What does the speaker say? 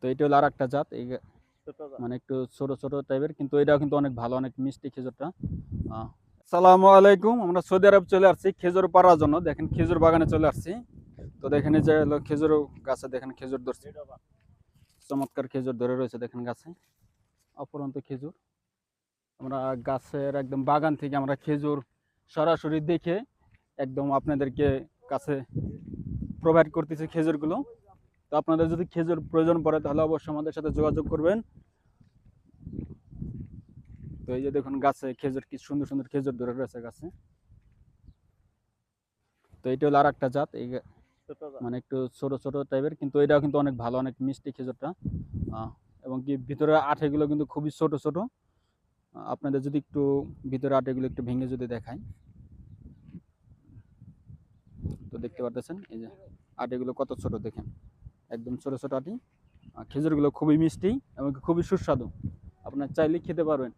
তো এটা হলো আর একটা জাত। এই মানে একটু ছোট ছোট টাইপের কিন্তু এটাও কিন্তু অনেক ভালো অনেক মিষ্টি খেজুরটা। আসসালামু আলাইকুম। আমরা সৌদি আরব চলে আসছি খেজুর পাড়ার জন্য। দেখেন খেজুর বাগানে চলে আসছি। তো দেখেন এই যে হলো খেজুর গাছে দেখেন খেজুর ধরছে। চমৎকার খেজুর ধরে রয়েছে দেখেন গাছে। অপরন্ত খেজুর। আমরা গাছের একদম বাগান থেকে আমরা খেজুর সরাসরি দেখে একদম আপনাদেরকে কাছে প্রোভাইড করতেছি খেজুরগুলো। তো আপনাদের যদি খেজুর প্রয়োজন পড়ে তাহলে অবশ্যই আমাদের সাথে যোগাযোগ করবেন। তো এই যে দেখুন গাছে খেজুর কি সুন্দর সুন্দর খেজুর ধরে রয়েছে গাছে। তো এটা হলো আর একটা জাত এই মানে একটু ছোট ছোট টাইপের কিন্তু এটাও কিন্তু অনেক ভালো অনেক মিষ্টি খেজুরটা। এবং কি ভিতরে আঠেগুলো কিন্তু খুবই ছোট ছোট। আপনাদের যদি একটু ভিতরে আঠেগুলো একটু ভেঙে যদি দেখাই। তো দেখতে পারতেছেন এই যে আটিগুলো কত ছোট দেখেন। একদম ছোটো ছোটো আটি। খেজুরগুলো খুবই মিষ্টি এবং খুবই সুস্বাদু। আপনার চাইলে খেতে পারবেন।